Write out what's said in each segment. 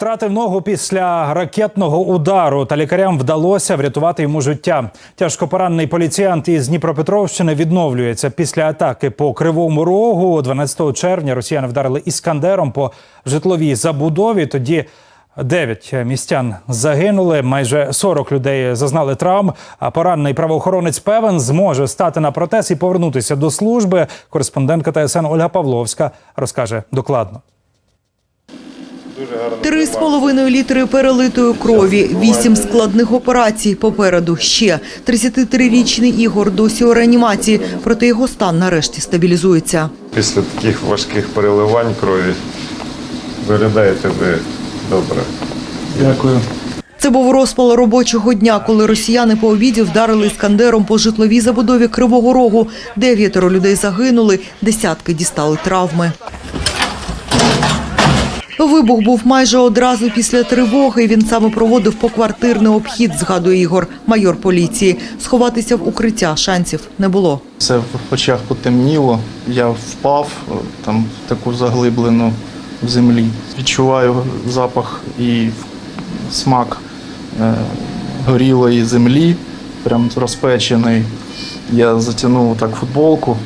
Втратив ногу після ракетного удару, та лікарям вдалося врятувати йому життя. Тяжко поранений поліціянт із Дніпропетровщини відновлюється після атаки по кривому рогу. 12 червня росіяни вдарили іскандером по житловій забудові. Тоді дев'ять містян загинули. Майже 40 людей зазнали травм. А поранений правоохоронець певен зможе стати на протез і повернутися до служби. Кореспондентка ТСН Ольга Павловська розкаже докладно. Три з половиною літри перелитої крові, вісім складних операцій. Попереду ще 33-річний Ігор досі у реанімації, проте його стан нарешті стабілізується. Після таких важких переливань крові виглядаєте ви добре. Дякую. Це був розпал робочого дня, коли росіяни по обіді вдарили іскандером по житловій забудові Кривого Рогу. Дев'ятеро людей загинули, десятки дістали травми. Вибух був майже одразу після тривоги. Він саме проводив поквартирний обхід, згадує Ігор, майор поліції. Сховатися в укриття шансів не було. Все в очах потемніло. Я впав е, там в таку заглиблену в землі. Відчуваю запах і смак е, горілої землі, прям розпечений. Я затягнув так футболку,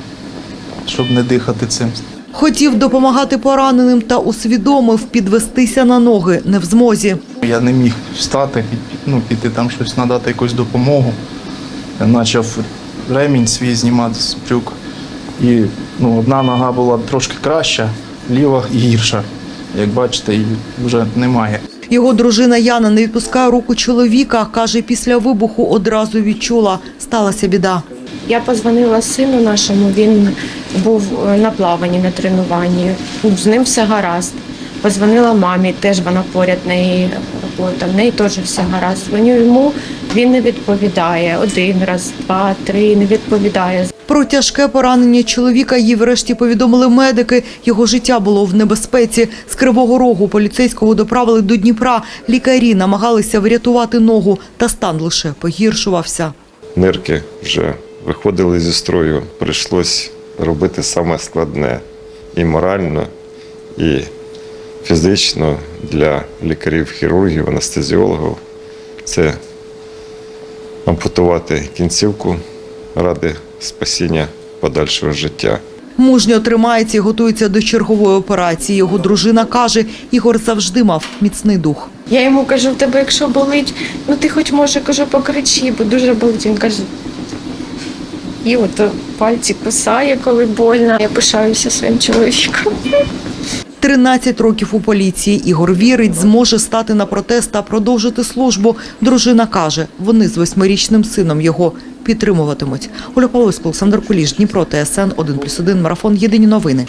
щоб не дихати цим. Хотів допомагати пораненим та усвідомив підвестися на ноги не в змозі. Я не міг встати, ну, піти там щось надати якусь допомогу. Я почав ремінь свій знімати з брюк. І ну, одна нога була трошки краща, ліва гірша. Як бачите, її вже немає. Його дружина Яна не відпускає руку чоловіка. Каже, після вибуху одразу відчула, сталася біда. Я позвонила сину нашому, він був е, на плаванні, на тренуванні. Ну, З ним все гаразд. Позвонила мамі, теж вона поряд неї робота, в неї теж все гаразд. Дзвоню йому, він не відповідає. Один раз, два, три, не відповідає. Про тяжке поранення чоловіка їй врешті повідомили медики. Його життя було в небезпеці. З Кривого Рогу поліцейського доправили до Дніпра. Лікарі намагалися врятувати ногу, та стан лише погіршувався. Нирки вже виходили зі строю. Прийшлось робити саме складне і морально, і фізично для лікарів-хірургів, анестезіологів. Це ампутувати кінцівку ради спасіння подальшого життя. Мужньо тримається і готується до чергової операції. Його дружина каже, Ігор завжди мав міцний дух. Я йому кажу, в тебе якщо болить, ну ти хоч може кажу, покричи, бо дуже болить. Він каже. І от пальці кусає, коли больно. Я пишаюся своїм чоловіком. 13 років у поліції. Ігор вірить, зможе стати на протест та продовжити службу. Дружина каже, вони з восьмирічним сином його підтримуватимуть. Оля Павловська, Олександр Куліш, Дніпро, ТСН 1+,1, Марафон. Єдині новини.